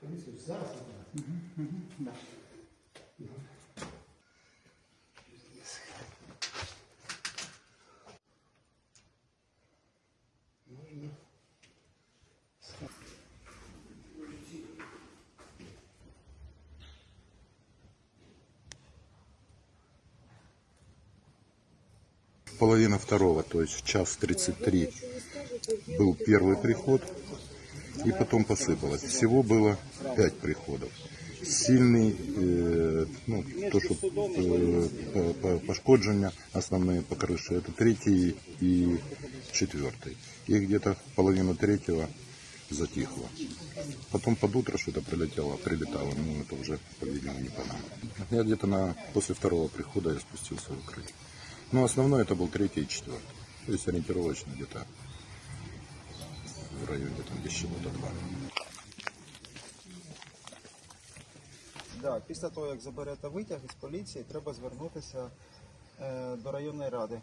Comme c'est ça, c'est Половина второго, то есть в час 33 был первый приход, и потом посыпалось. Всего было пять приходов. Сильний, е, ну, то, по- по- пошкодження основные по крыше, это третий и четвертый. И где-то половину третьего затихло. Потом под утро что-то прилетело, прилетало, ну это уже, по-видимому, не по нам. Я где-то на, после второго прихода я спустился в укрытие. Но основной это был третий и четвертый. То есть ориентировочно где-то в районе там без чего-то два. Да, після того, як заберете витяг із поліції, треба звернутися е, до районної ради